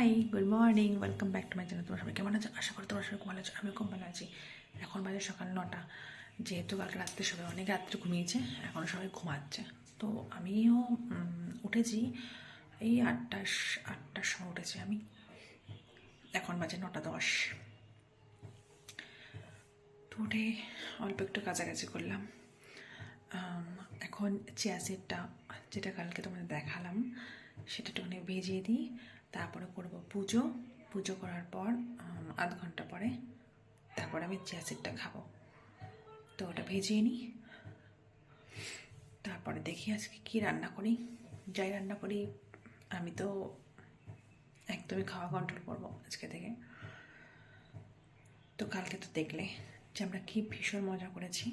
Hi good morning welcome back to my channel তোমার সবাই কেমন আছো? আশা করি তোমার সবাই ভালো আছো। আমি খুব ভালো আছি। এখন বাজে সকাল নটা। যেহেতু কালকে রাত্রে সবাই অনেক রাত্রে ঘুমিয়েছে, এখন সবাই ঘুমাচ্ছে। তো আমিও উঠেছি। এই আটটা আটটার সময় উঠেছি আমি। এখন বাজে নটা দশ। তো উঠে অল্প একটু কাছাকাছি করলাম। এখন চেয়া সিটটা, যেটা কালকে তোমাদের দেখালাম, সেটা একটুখানি ভেজিয়ে দিই। তারপরে করব পুজো। পুজো করার পর আধ ঘণ্টা পরে তারপর আমি চেয়া সিটটা খাব। তো ওটা ভেজিয়ে নিই। তারপরে দেখি আজকে কী রান্না করি। যাই রান্না করি, আমি তো একদমই খাওয়া কন্ট্রোল করব আজকে থেকে। তো কালকে তো দেখলে যে আমরা কী ভীষণ মজা করেছি।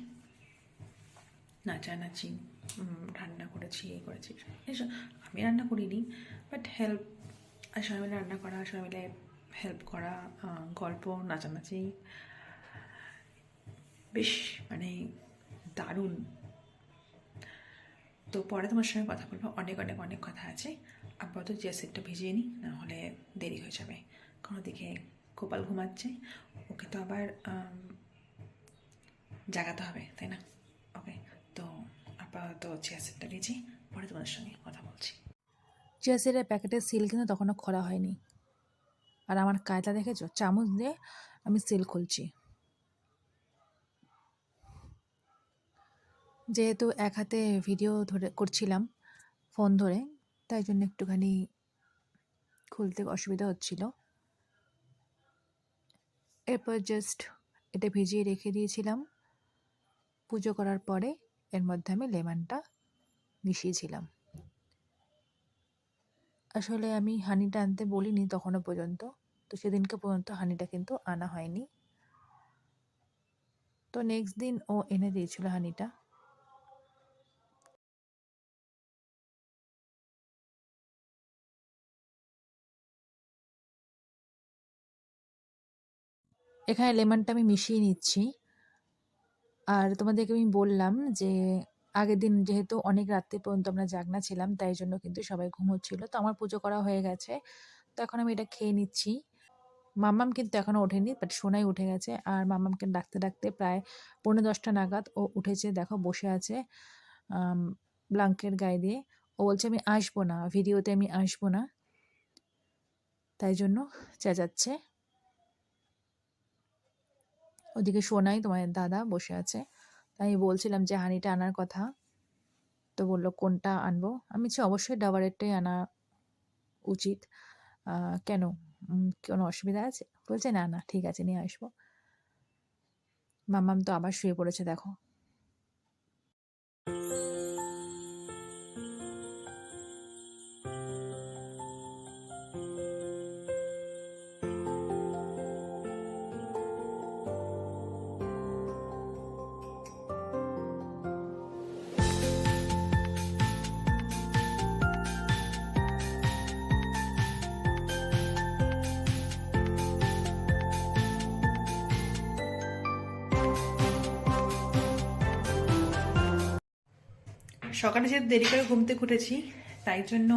নাচানাচি রান্না করেছি, এই করেছি। এসব আমি রান্না করিনি বাট হেল্প আর সবাই মিলে রান্না করা, সবাই মিলে হেল্প করা গল্প, নাচানাচি। বেশ মানে দারুণ। তো পরে তোমার সঙ্গে কথা বলব। অনেক অনেক অনেক কথা আছে। আপাতত যে সেটটা ভিজিয়ে নিই, না হলে দেরি হয়ে যাবে। কোনো দিকে গোপাল ঘুমাচ্ছে, ওকে তো আবার জাগাতে হবে, তাই না? ওকে তো আপাতত চেয়ার সেটটা ভিজি পরে তোমাদের সঙ্গে কথা বলছি। চিয়াসিডের প্যাকেটের সিল কিন্তু তখনও খোলা হয়নি। আর আমার কায়দা দেখেছ চামচ দিয়ে আমি সিল খুলছি। যেহেতু এক হাতে ভিডিও ধরে, করছিলাম ফোন ধরে, তাই জন্য একটুখানি খুলতে অসুবিধা হচ্ছিল। এরপর জাস্ট এটা ভিজিয়ে রেখে দিয়েছিলাম। পুজো করার পরে এর মধ্যে আমি লেমনটা মিশিয়েছিলাম। আসলে আমি হানিটা আনতে বলিনি তখনও পর্যন্ত। তো সেদিনকে পর্যন্ত হানিটা কিন্তু আনা হয়নি। তো নেক্সট দিন ও এনে দিয়েছিল হানিটা। এখানে লেমনটা আমি মিশিয়ে নিচ্ছি। আর তোমাদেরকে আমি বললাম যে আগের দিন যেহেতু অনেক রাত্রি পর্যন্ত আমরা জাগনা ছিলাম, তাই জন্য কিন্তু সবাই ঘুমোচ্ছিল তো আমার পুজো করা হয়ে গেছে। তো এখন আমি এটা খেয়ে নিচ্ছি। মাম্মাম কিন্তু এখনও ওঠেনি বাট সোনাই উঠে গেছে। আর মাম্মামকে ডাকতে ডাকতে প্রায় পৌনে দশটা নাগাদ ও উঠেছে, দেখো বসে আছে ব্লাঙ্কের গায়ে দিয়ে। ও বলছে, আমি আসব না, ভিডিওতে আমি আসব না। তাই জন্য চেঁচাচ্ছে। ওদিকে সোনাই তোমার দাদা বসে আছে। আমি বলছিলাম যে হানিটা আনার কথা। তো বলল, কোনটা আনব? আমি বলছি, অবশ্যই ডাবারেরটাই আনা উচিত। কেন? কোনো অসুবিধা আছে? বলছে, না না, ঠিক আছে, নিয়ে আসব। মামাম তো আবার শুয়ে পড়েছে, দেখো। সকালে যেহেতু দেরি করে ঘুম থেকে উঠেছি, তাই জন্য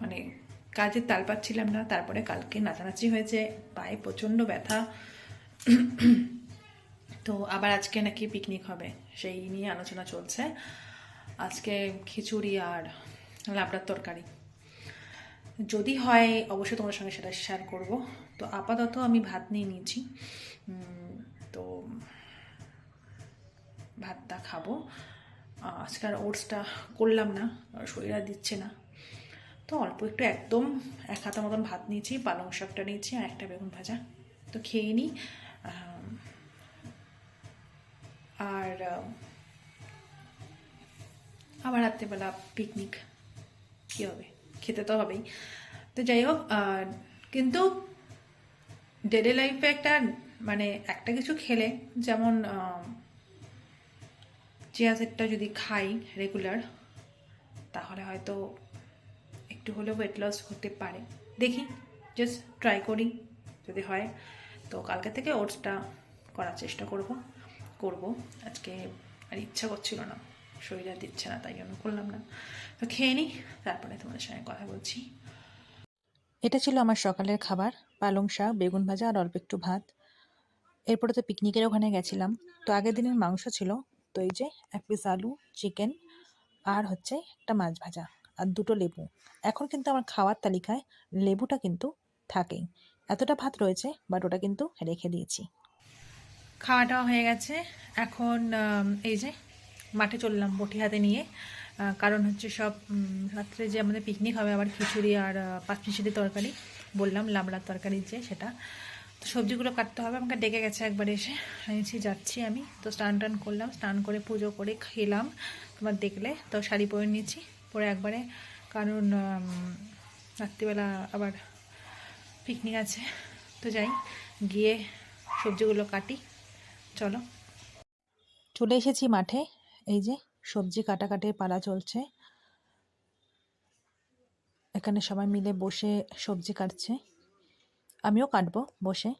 মানে কাজের তাল পাচ্ছিলাম না, তারপরে কালকে নাচানাচি হয়েছে, পায়ে প্রচণ্ড ব্যথা। তো আবার আজকে নাকি পিকনিক হবে, সেই নিয়ে আলোচনা চলছে। আজকে খিচুড়ি আর লাবড়ার তরকারি। যদি হয়, অবশ্যই তোমার সঙ্গে সেটা শেয়ার করব। তো আপাতত আমি ভাত নিয়ে নিয়েছি। তো ভাতটা খাব। আজকে আর ওটসটা করলাম না শরীর আর দিচ্ছে না। তো অল্প একটু একদম এক হাতা মতন ভাত নিয়েছি, পালং শাকটা নিয়েছি আর একটা বেগুন ভাজা। তো খেয়ে নিই আর আবার রাত্রেবেলা পিকনিক কী হবে? খেতে তো হবেই। তো যাই হোক কিন্তু ডেলি লাইফে একটা মানে একটা কিছু খেলে, যেমন চিয়া সিডটা যদি খাই রেগুলার, তাহলে হয়তো একটু হলেও ওয়েট লস হতে পারে। দেখি জাস্ট ট্রাই করি যদি হয়। তো কালকে থেকে ওটসটা করার চেষ্টা করব করব। আজকে আর ইচ্ছা করছিল না, শরীর আর দিচ্ছে না, তাই জন্য করলাম না। তো খেয়ে নিই, তারপরে তোমাদের সঙ্গে কথা বলছি। এটা ছিল আমার সকালের খাবার, পালং শাক, বেগুন ভাজা আর অল্প একটু ভাত। এরপরে তো পিকনিকের ওখানে গেছিলাম। তো আগের দিনের মাংস ছিল তো এই যে এক পিস আলু চিকেন আর হচ্ছে একটা মাছ ভাজা আর দুটো লেবু। এখন কিন্তু আমার খাওয়ার তালিকায় লেবুটা কিন্তু থাকেই। এতটা ভাত রয়েছে বাট ওটা কিন্তু রেখে দিয়েছি। খাওয়াটাও হয়ে গেছে। এখন এই যে মাঠে চললাম বটি হাতে নিয়ে। কারণ হচ্ছে সব রাত্রে যে আমাদের পিকনিক হবে, আবার খিচুড়ি আর পাঁচমিশালি তরকারি। বললাম লাবড়ার তরকারি যে সেটা। তো সবজিগুলো কাটতে হবে, আমাকে ডেকে গেছে একবার এসে। এনেছি যাচ্ছি আমি। তো স্নান টান করলাম, স্নান করে পুজো করে খেলাম। তোমার দেখলে, তো শাড়ি পরে নিয়েছি। পরে একবারে কারণ রাত্রিবেলা আবার পিকনিক আছে। তো যাই, গিয়ে সবজিগুলো কাটি। চলো। চলে এসেছি মাঠে। এই যে, সবজি কাটাকাটির পালা চলছে। এখানে সবাই মিলে বসে সবজি কাটছে। আমিও কাটবো বসে।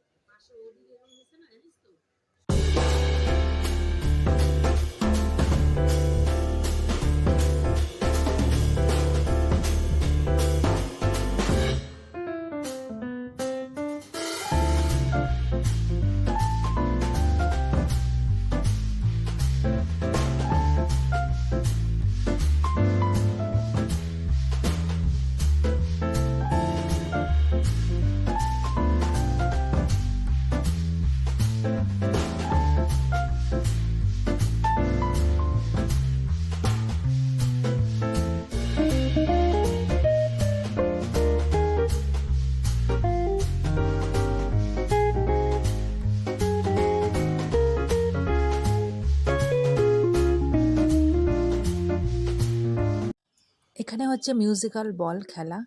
হচ্ছে মিউজিক্যাল বল খেলা।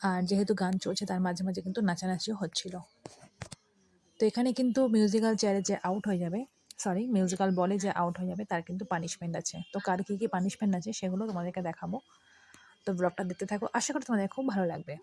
আর যেহেতু গান চলছে, তার মাঝে মাঝে কিন্তু নাচানাচিও হচ্ছিল। তো এখানে কিন্তু মিউজিক্যাল চেয়ারে যে আউট হয়ে যাবে সরি মিউজিক্যাল বলে যে আউট হয়ে যাবে, তার কিন্তু পানিশমেন্ট আছে। তো কার কী কী পানিশমেন্ট আছে, সেগুলো তোমাদেরকে দেখাবো। তো ব্লগটা দেখতে থাকো। আশা করি তোমাদের খুব ভালো লাগবে।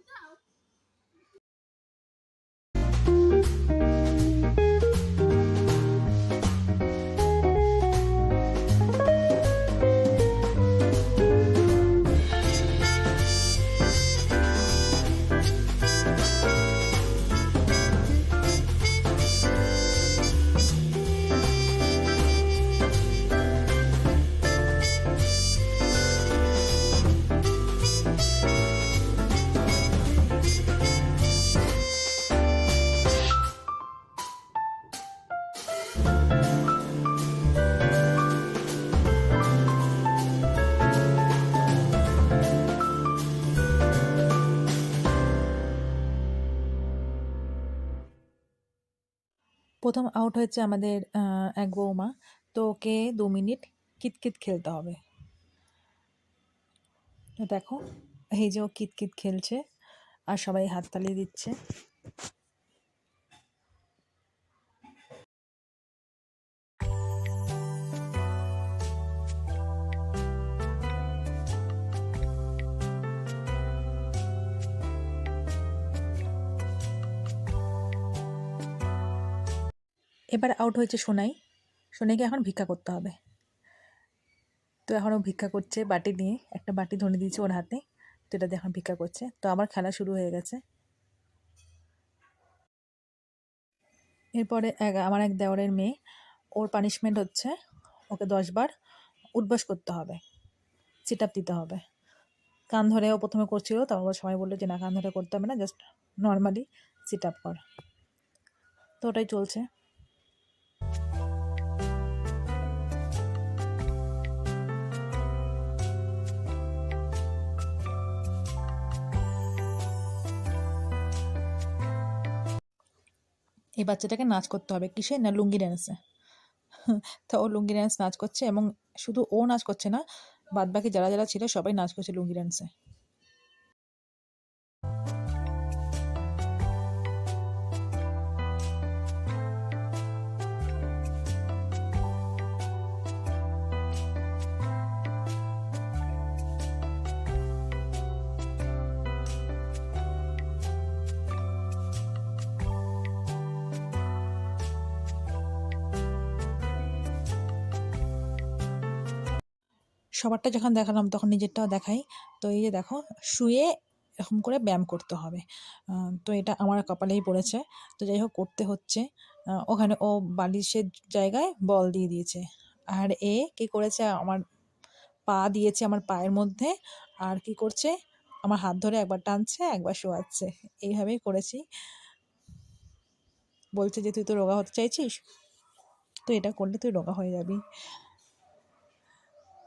প্রথম আউট হয়েছে আমাদের এক বৌমা। তো ওকে দু মিনিট কিতকিত খেলতে হবে। দেখো, এই যে ও কিতকিত খেলছে আর সবাই হাততালি দিচ্ছে। এবার আউট হয়েছে সোনাই। সোনাইকে এখন ভিক্ষা করতে হবে। তো এখন ও ভিক্ষা করছে বাটি নিয়ে। একটা বাটি ধরে দিয়েছে ওর হাতে। তো এটা দিয়ে এখন ভিক্ষা করছে। তো আবার খেলা শুরু হয়ে গেছে। এরপরে এক আমার এক দেওয়ারের মেয়ে, ওর পানিশমেন্ট হচ্ছে ওকে দশবার উঠবাস করতে হবে। সিট আপ দিতে হবে। কান ধরে ও প্রথমে করছিল, তারপর সবাই বলল যে না, কান ধরে করতে হবে না জাস্ট নর্মালি সিট আপ কর। তো ওটাই চলছে। এই বাচ্চাটাকে নাচ করতে হবে। কিসে? না লুঙ্গি ড্যান্সে তা ও লুঙ্গি ড্যান্স নাচ করছে এবং শুধু ও নাচ করছে না, বাদবাকি যারা যারা ছিল সবাই নাচ করছে লুঙ্গি ড্যান্সে সবারটা যখন দেখালাম, তখন নিজেরটাও দেখাই। তো এই যে দেখো, শুয়ে এরকম করে ব্যায়াম করতে হবে। তো এটা আমার কপালেই পড়েছে। তো যাই হোক, করতে হচ্ছে। ওখানে ও বালিশের জায়গায় বল দিয়ে দিয়েছে। আর এ কি করেছে, আমার পা দিয়েছে আমার পায়ের মধ্যে। আর কি করছে, আমার হাত ধরে একবার টানছে, একবার শোয়াচ্ছে। এইভাবেই করেছি। বলছে যে, তুই তো রোগা হতে চাইছিস? তো এটা করলে তুই রোগা হয়ে যাবি।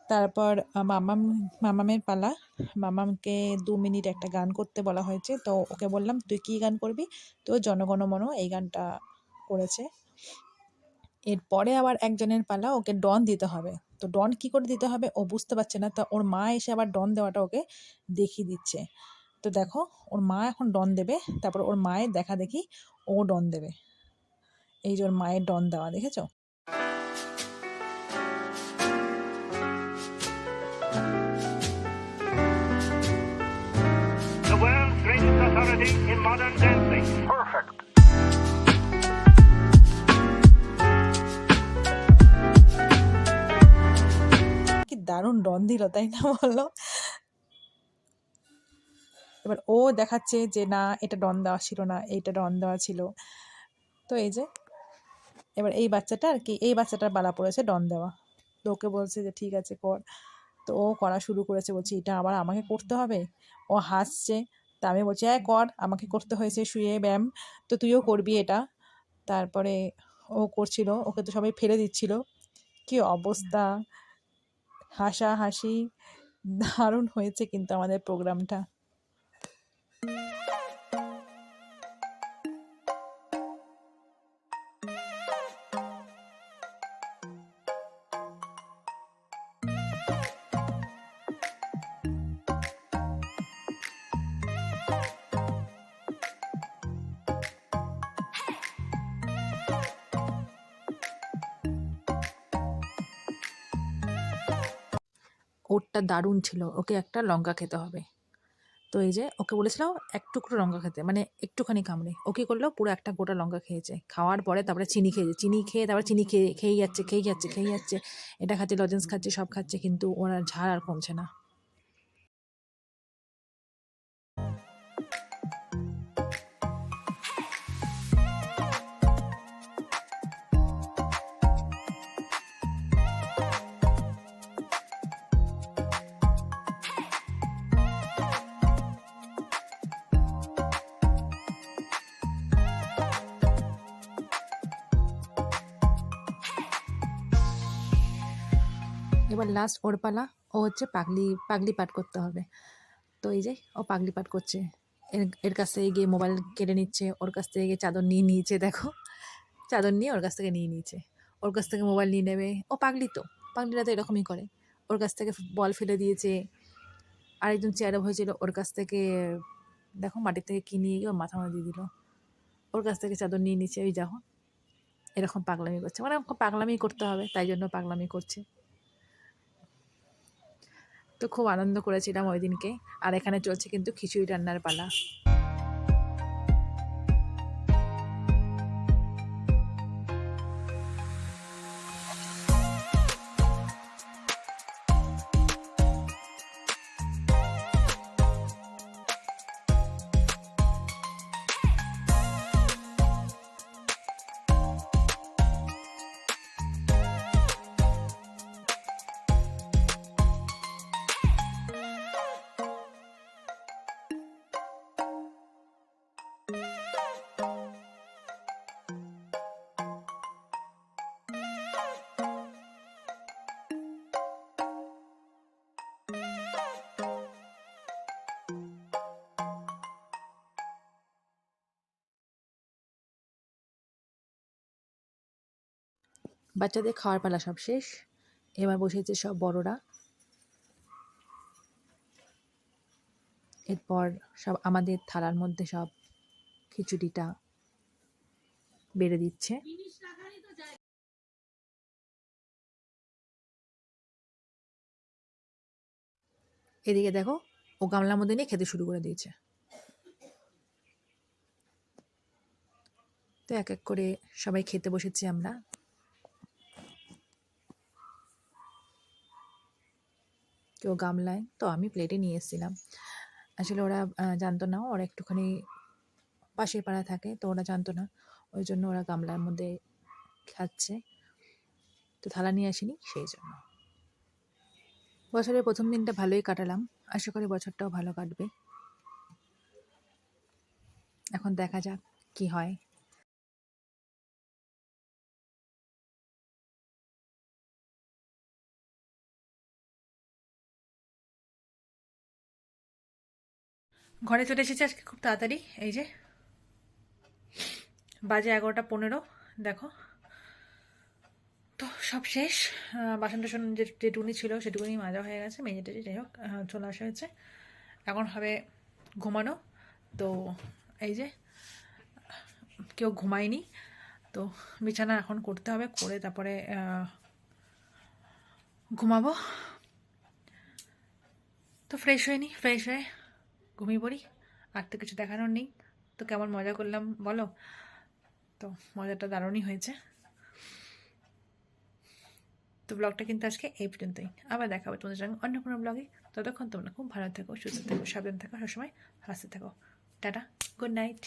তারপর মামাম, মামামের পালা। মামামকে দু মিনিট একটা গান করতে বলা হয়েছে। তো ওকে বললাম, তুই কী গান করবি? তো জনগণ জনগণমন এই গানটা করেছে। এরপরে আবার একজনের পালা, ওকে ডন দিতে হবে। তো ডন কি করে দিতে হবে ও বুঝতে পারছে না। তো ওর মা এসে আবার ডন দেওয়াটা ওকে দেখিয়ে দিচ্ছে। তো দেখো, ওর মা এখন ডন দেবে। তারপর ওর মায়ের দেখা দেখি ও ডন দেবে। এই যে ওর মায়ের ডন দেওয়া, দেখেছ? Modern dancing. Perfect. কি দারুণ ডন দিল তাই না বলো? এবার ও দেখাচ্ছে যে, না, এটা ডন দেওয়া ছিল না, এইটা ডন দেওয়া ছিল। তো এই যে, এবার এই বাচ্চাটা আর কি, এই বাচ্চাটার বালা পড়েছে ডন দেওয়া। তো ওকে বলছে যে, ঠিক আছে, কর। তো ও করা শুরু করেছে, বলছি, এটা আবার আমাকে করতে হবে? ও হাসছে। তা আমি বলছি হ্যাঁ কর, আমাকে করতে হয়েছে শুয়ে, ব্যায়াম। তো তুইও করবি এটা। তারপরে ও করছিল, ওকে তো সবাই ফেলে দিচ্ছিল। কি অবস্থা? হাসা হাসি দারুণ হয়েছে কিন্তু আমাদের প্রোগ্রামটা। ওরটা দারুণ ছিল। ওকে একটা লঙ্কা খেতে হবে। তো এই যে ওকে বলেছিলাম এক টুকরো লঙ্কা খেতে মানে একটুখানি কামড়ে। ও কী করল? পুরো একটা গোটা লঙ্কা খেয়েছে। খাওয়ার পরে তারপরে চিনি খেয়েছে। চিনি খেয়ে তারপরে চিনি খেয়ে খেয়ে যাচ্ছে খেয়ে যাচ্ছে খেয়ে যাচ্ছে। এটা খাচ্ছে, লজেন্স খাচ্ছে, সব খাচ্ছে, কিন্তু ওর ঝাড় আর কমছে না। এবার লাস্ট ওর পালা ও হচ্ছে পাগলি পাগলি পাঠ করতে হবে। তো এই যে, ও পাগলি পাঠ করছে। এর এর কাছ থেকে গিয়ে মোবাইল কেড়ে নিচ্ছে, ওর কাছ থেকে গিয়ে চাদর নিয়ে নিয়েছে, দেখো। চাদর নিয়ে ওর কাছ থেকে নিয়ে নিয়েছে। ওর কাছ থেকে মোবাইল নিয়ে নেবে। ও পাগলি তো, পাগলিরা তো এরকমই করে। ওর কাছ থেকে বল ফেলে দিয়েছে। আরেকজন চেয়ারে হয়েছিল, ওর কাছ থেকে, দেখো মাটির থেকে কি নিয়ে গিয়ে ওর মাথা মাথা দিয়ে দিল। ওর কাছ থেকে চাদর নিয়ে নিচ্ছে ওই দেখো। এরকম পাগলামি করছে। মানে পাগলামি করতে হবে, তাই জন্য পাগলামি করছে। তো খুব আনন্দ করেছিলাম ওই দিনকে। আর এখানে চলছে কিন্তু খিচুড়ি রান্নার পালা। বাচ্চাদের খাওয়ার পালা সব শেষ। এবার বসেছে সব বড়রা। এরপর সব আমাদের থালার মধ্যে সব খিচুড়িটা বেড়ে দিচ্ছে। এদিকে দেখো, ও গামলার মধ্যে নিয়ে খেতে শুরু করে দিয়েছে। তো এক এক করে সবাই খেতে বসেছি আমরা। কেউ গামলায়, তো আমি প্লেটে নিয়ে এসেছিলাম। আসলে ওরা জানতো না, ওরা একটুখানি পাশের পাড়া থাকে, তো ওরা জানতো না। ওই জন্য ওরা গামলার মধ্যে খাচ্ছে। তো থালা নিয়ে আসিনি, সেই জন্য। বছরের প্রথম দিনটা ভালোই কাটালাম। আশা করি বছরটাও ভালো কাটবে। এখন দেখা যাক কি হয়। ঘরে চলে এসেছি আজকে খুব তাড়াতাড়ি। এই যে, বাজে এগারোটা পনেরো, দেখো। তো সব শেষ। বাসন টাসন যে যেটুকুনি ছিল সেটুকুনি মাজা হয়ে গেছে, মেজে টেজে যাই হোক চলে আসা হয়েছে। এখন হবে ঘুমানো। তো এই যে, কেউ ঘুমায়নি। তো বিছানা এখন করতে হবে, করে তারপরে ঘুমাবো। তো ফ্রেশ হয়ে নি ফ্রেশ হয়ে ঘুমিয়ে পড়ি, আর তো কিছু দেখানোর নেই। তো কেমন মজা করলাম বলো? তো মজাটা দারুণই হয়েছে। তো ব্লগটা কিন্তু আজকে এই পর্যন্তই। আবার দেখা হবে তোমাদের সঙ্গে অন্য কোনো ব্লগে ততক্ষণ তোমরা খুব ভালো থাকো, সুস্থ থাকো, সাবধান থাকো, সবসময় হাসতে থাকো। Tata good night